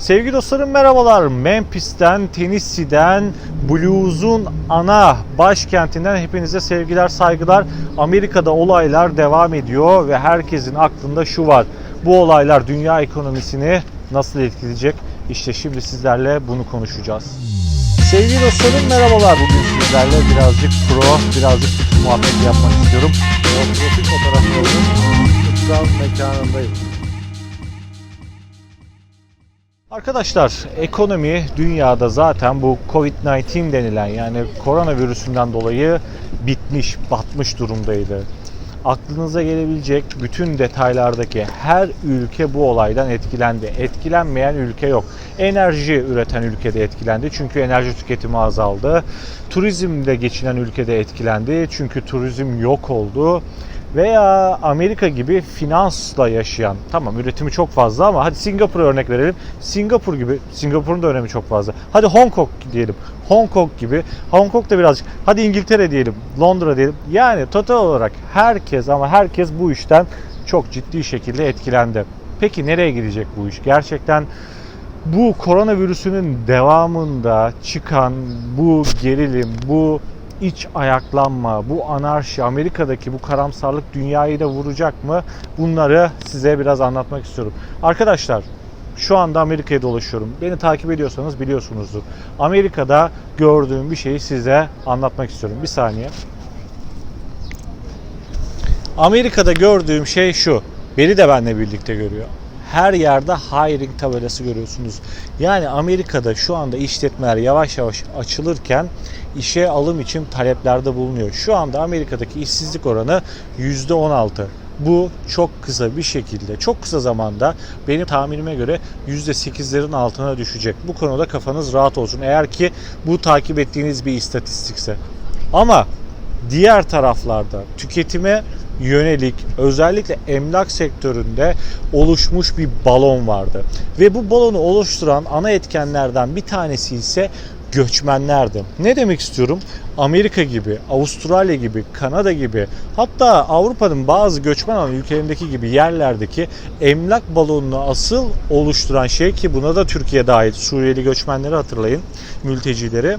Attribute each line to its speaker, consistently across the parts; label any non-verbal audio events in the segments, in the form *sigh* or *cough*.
Speaker 1: Sevgili dostlarım merhabalar. Memphis'ten, Tennessee'den, blues'un ana başkentinden hepinize sevgiler, saygılar. Amerika'da olaylar devam ediyor ve herkesin aklında şu var. Bu olaylar dünya ekonomisini nasıl etkileyecek? İşte şimdi sizlerle bunu konuşacağız. Sevgili dostlarım merhabalar. Bugün sizlerle birazcık pro, birazcık fikir muhabbeti yapmak istiyorum. Profil fotoğraflarının mekanındayım. Arkadaşlar ekonomi dünyada zaten bu Covid-19 denilen yani koronavirüsünden dolayı bitmiş, batmış durumdaydı. Aklınıza gelebilecek bütün detaylardaki her ülke bu olaydan etkilendi. Etkilenmeyen ülke yok. Enerji üreten ülkede etkilendi çünkü enerji tüketimi azaldı. Turizmde geçinen ülkede etkilendi çünkü turizm yok oldu veya Amerika gibi finansla yaşayan tamam üretimi çok fazla ama hadi Singapur örnek verelim. Singapur gibi Singapur'un da önemi çok fazla. Hadi Hong Kong diyelim. Hong Kong gibi. Hong Kong da birazcık. Hadi İngiltere diyelim. Londra diyelim. Yani total olarak herkes ama herkes bu işten çok ciddi şekilde etkilendi. Peki nereye gidecek bu iş? Gerçekten bu koronavirüsünün devamında çıkan bu gerilim, bu iç ayaklanma, bu anarşi, Amerika'daki bu karamsarlık dünyayı da vuracak mı? Bunları size biraz anlatmak istiyorum. Arkadaşlar şu anda Amerika'ya dolaşıyorum. Beni takip ediyorsanız biliyorsunuzdur. Amerika'da gördüğüm bir şeyi size anlatmak istiyorum. Bir saniye. Amerika'da gördüğüm şey şu. Beni de benimle birlikte görüyor. Her yerde hiring tabelası görüyorsunuz. Yani Amerika'da şu anda işletmeler yavaş yavaş açılırken işe alım için taleplerde bulunuyor. Şu anda Amerika'daki işsizlik oranı %16. Bu çok kısa bir şekilde, çok kısa zamanda benim tahminime göre %8'lerin altına düşecek. Bu konuda kafanız rahat olsun. Eğer ki bu takip ettiğiniz bir istatistikse. Ama diğer taraflarda tüketime yönelik özellikle emlak sektöründe oluşmuş bir balon vardı. Ve bu balonu oluşturan ana etkenlerden bir tanesi ise göçmenlerdi. Ne demek istiyorum? Amerika gibi, Avustralya gibi, Kanada gibi hatta Avrupa'nın bazı göçmen alan ülkelerindeki gibi yerlerdeki emlak balonunu asıl oluşturan şey ki buna da Türkiye dahil Suriyeli göçmenleri hatırlayın, mültecileri.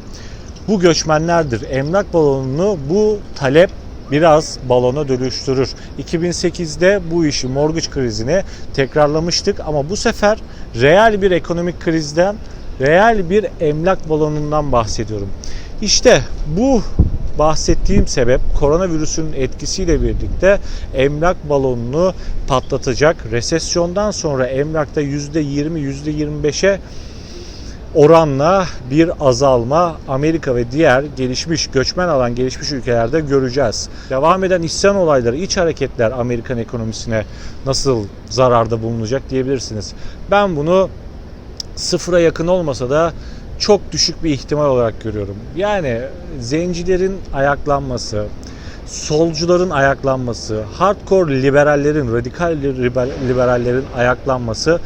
Speaker 1: Bu göçmenlerdir. Emlak balonunu bu talep biraz balona dönüştürür. 2008'de bu işi mortgage krizini tekrarlamıştık ama bu sefer reel bir ekonomik krizden, reel bir emlak balonundan bahsediyorum. İşte bu bahsettiğim sebep koronavirüsün etkisiyle birlikte emlak balonunu patlatacak. Resesyondan sonra emlakta %20, %25'e oranla bir azalma Amerika ve diğer gelişmiş göçmen alan gelişmiş ülkelerde göreceğiz. Devam eden isyan olayları, iç hareketler Amerikan ekonomisine nasıl zararda bulunacak diyebilirsiniz. Ben bunu sıfıra yakın olmasa da çok düşük bir ihtimal olarak görüyorum. Yani zencilerin ayaklanması, solcuların ayaklanması, hardcore liberallerin, radikal liberallerin ayaklanması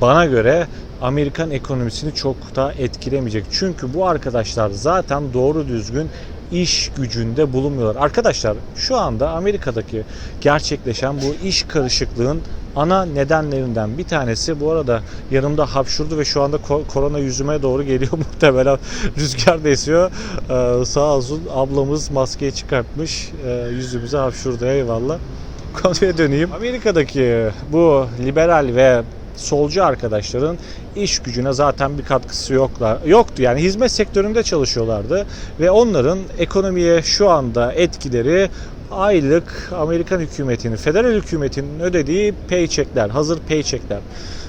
Speaker 1: bana göre Amerikan ekonomisini çok da etkilemeyecek. Çünkü bu arkadaşlar zaten doğru düzgün iş gücünde bulunmuyorlar. Arkadaşlar şu anda Amerika'daki gerçekleşen bu iş karışıklığın ana nedenlerinden bir tanesi bu arada yanımda hapşurdu ve şu anda korona yüzüme doğru geliyor *laughs* muhtemelen rüzgar da esiyor. Ee, sağ olsun ablamız maskeyi çıkartmış ee, yüzümüze hapşurdu eyvallah. Konuya döneyim. Amerika'daki bu liberal ve solcu arkadaşların iş gücüne zaten bir katkısı yoklar, yoktu. Yani hizmet sektöründe çalışıyorlardı ve onların ekonomiye şu anda etkileri aylık Amerikan hükümetinin, federal hükümetinin ödediği paycheckler, hazır paycheckler.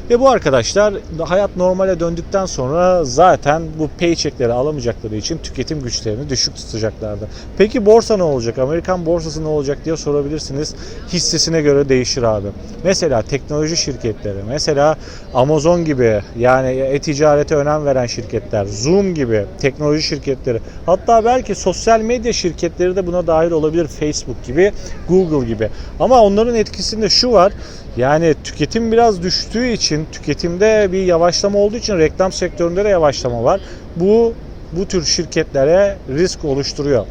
Speaker 1: Ve bu arkadaşlar hayat normale döndükten sonra zaten bu paycheckleri alamayacakları için tüketim güçlerini düşük tutacaklardı. Peki borsa ne olacak? Amerikan borsası ne olacak diye sorabilirsiniz. Hissesine göre değişir abi. Mesela teknoloji şirketleri, mesela Amazon gibi yani e-ticarete önem veren şirketler, Zoom gibi teknoloji şirketleri, hatta belki sosyal medya şirketleri de buna dahil olabilir. Facebook gibi, Google gibi. Ama onların etkisinde şu var. Yani tüketim biraz düştüğü için, tüketimde bir yavaşlama olduğu için reklam sektöründe de yavaşlama var. Bu bu tür şirketlere risk oluşturuyor.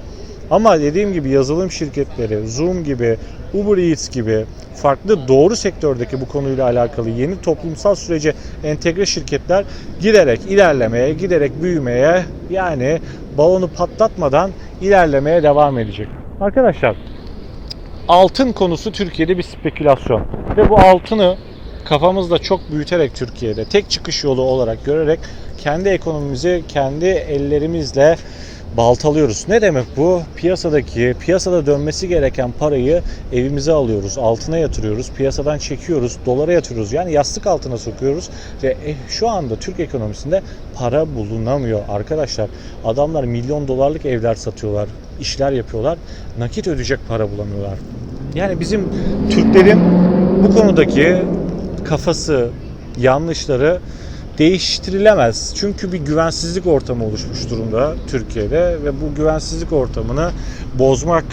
Speaker 1: Ama dediğim gibi yazılım şirketleri, Zoom gibi, Uber Eats gibi farklı doğru sektördeki bu konuyla alakalı yeni toplumsal sürece entegre şirketler giderek ilerlemeye, giderek büyümeye yani balonu patlatmadan ilerlemeye devam edecek. Arkadaşlar altın konusu Türkiye'de bir spekülasyon ve bu altını kafamızda çok büyüterek Türkiye'de tek çıkış yolu olarak görerek kendi ekonomimizi kendi ellerimizle baltalıyoruz. Ne demek bu? Piyasadaki, piyasada dönmesi gereken parayı evimize alıyoruz, altına yatırıyoruz, piyasadan çekiyoruz, dolara yatırıyoruz. Yani yastık altına sokuyoruz ve e, şu anda Türk ekonomisinde para bulunamıyor arkadaşlar. Adamlar milyon dolarlık evler satıyorlar, işler yapıyorlar. Nakit ödeyecek para bulamıyorlar. Yani bizim Türklerin bu konudaki kafası, yanlışları değiştirilemez. Çünkü bir güvensizlik ortamı oluşmuş durumda Türkiye'de ve bu güvensizlik ortamını bozmak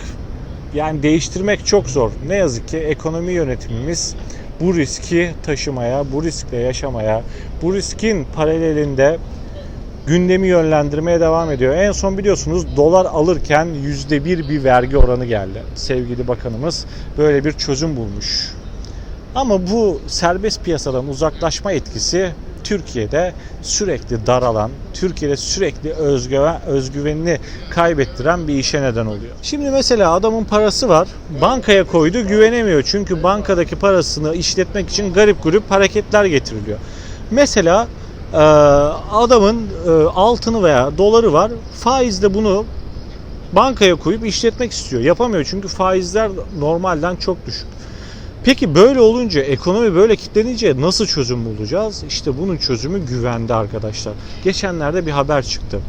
Speaker 1: yani değiştirmek çok zor. Ne yazık ki ekonomi yönetimimiz bu riski taşımaya, bu riskle yaşamaya, bu riskin paralelinde gündemi yönlendirmeye devam ediyor. En son biliyorsunuz dolar alırken %1 bir vergi oranı geldi. Sevgili bakanımız böyle bir çözüm bulmuş. Ama bu serbest piyasadan uzaklaşma etkisi Türkiye'de sürekli daralan, Türkiye'de sürekli özgüven, özgüvenini kaybettiren bir işe neden oluyor. Şimdi mesela adamın parası var, bankaya koydu güvenemiyor. Çünkü bankadaki parasını işletmek için garip grup hareketler getiriliyor. Mesela adamın e, altını veya doları var, faizle bunu bankaya koyup işletmek istiyor. Yapamıyor çünkü faizler normalden çok düşük. Peki böyle olunca, ekonomi böyle kilitlenince nasıl çözüm bulacağız? İşte bunun çözümü güvende arkadaşlar. Geçenlerde bir haber çıktı.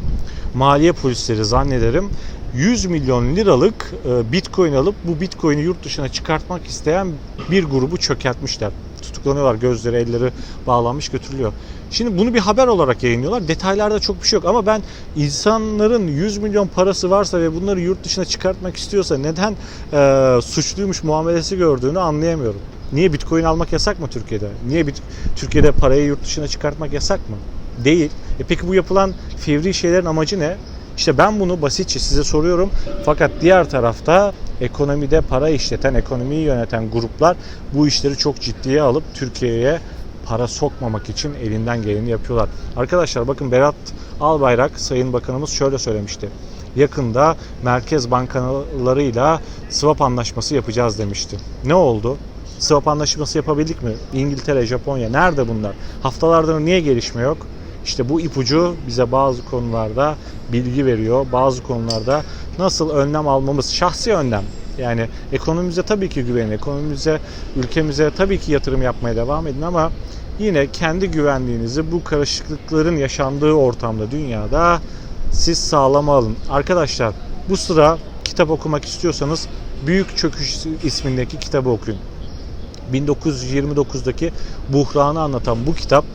Speaker 1: Maliye polisleri zannederim 100 milyon liralık e, bitcoin alıp bu bitcoin'i yurt dışına çıkartmak isteyen bir grubu çökertmişler. Tutuklanıyorlar, gözleri, elleri bağlanmış götürülüyor. Şimdi bunu bir haber olarak yayınlıyorlar. Detaylarda çok bir şey yok ama ben insanların 100 milyon parası varsa ve bunları yurt dışına çıkartmak istiyorsa neden e, suçluymuş muamelesi gördüğünü anlayamıyorum. Niye bitcoin almak yasak mı Türkiye'de? Niye bit Türkiye'de parayı yurt dışına çıkartmak yasak mı? Değil. E peki bu yapılan fevri şeylerin amacı ne? İşte ben bunu basitçe size soruyorum. Fakat diğer tarafta ekonomide para işleten, ekonomiyi yöneten gruplar bu işleri çok ciddiye alıp Türkiye'ye para sokmamak için elinden geleni yapıyorlar. Arkadaşlar bakın Berat Albayrak Sayın Bakanımız şöyle söylemişti. Yakında merkez bankalarıyla swap anlaşması yapacağız demişti. Ne oldu? Swap anlaşması yapabildik mi? İngiltere, Japonya nerede bunlar? Haftalardır niye gelişme yok? İşte bu ipucu bize bazı konularda bilgi veriyor. Bazı konularda nasıl önlem almamız, şahsi önlem. Yani ekonomimize tabii ki güvenin, ekonomimize, ülkemize tabii ki yatırım yapmaya devam edin ama yine kendi güvenliğinizi bu karışıklıkların yaşandığı ortamda, dünyada siz sağlama alın. Arkadaşlar bu sıra kitap okumak istiyorsanız Büyük Çöküş ismindeki kitabı okuyun. 1929'daki buhranı anlatan bu kitap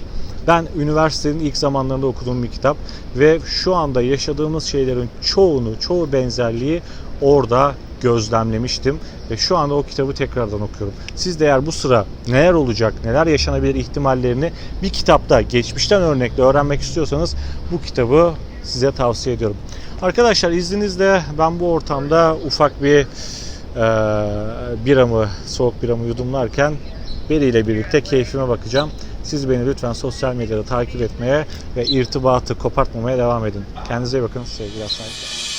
Speaker 1: ben üniversitenin ilk zamanlarında okuduğum bir kitap ve şu anda yaşadığımız şeylerin çoğunu, çoğu benzerliği orada gözlemlemiştim ve şu anda o kitabı tekrardan okuyorum. Siz de eğer bu sıra neler olacak, neler yaşanabilir ihtimallerini bir kitapta geçmişten örnekle öğrenmek istiyorsanız bu kitabı size tavsiye ediyorum. Arkadaşlar izninizle ben bu ortamda ufak bir e, biramı, soğuk biramı yudumlarken Beri ile birlikte keyfime bakacağım. Siz beni lütfen sosyal medyada takip etmeye ve irtibatı kopartmamaya devam edin. Kendinize iyi bakın. Sevgiler saygılar.